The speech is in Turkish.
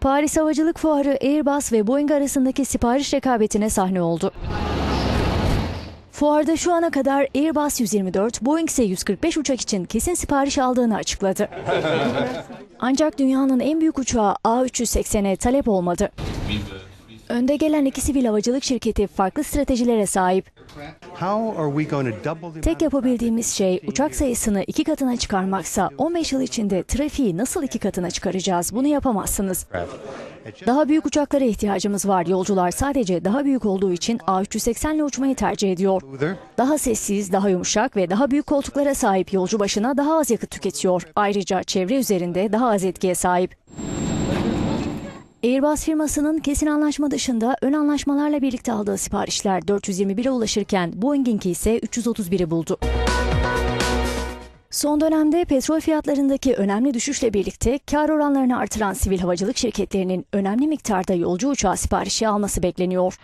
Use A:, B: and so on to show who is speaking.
A: Paris Havacılık Fuarı Airbus ve Boeing arasındaki sipariş rekabetine sahne oldu. Fuarda şu ana kadar Airbus 124, Boeing ise 145 uçak için kesin sipariş aldığını açıkladı. Ancak dünyanın en büyük uçağı A380'e talep olmadı. Önde gelen iki sivil havacılık şirketi farklı stratejilere sahip. Tek yapabildiğimiz şey uçak sayısını iki katına çıkarmaksa 15 yıl içinde trafiği nasıl iki katına çıkaracağız? Bunu yapamazsınız. Daha büyük uçaklara ihtiyacımız var. Yolcular sadece daha büyük olduğu için A380 ile uçmayı tercih ediyor. Daha sessiz, daha yumuşak ve daha büyük koltuklara sahip yolcu başına daha az yakıt tüketiyor. Ayrıca çevre üzerinde daha az etkiye sahip. Airbus firmasının kesin anlaşma dışında ön anlaşmalarla birlikte aldığı siparişler 421'e ulaşırken Boeing'inki ise 331'i buldu. Son dönemde petrol fiyatlarındaki önemli düşüşle birlikte kar oranlarını artıran sivil havacılık şirketlerinin önemli miktarda yolcu uçağı siparişi alması bekleniyor.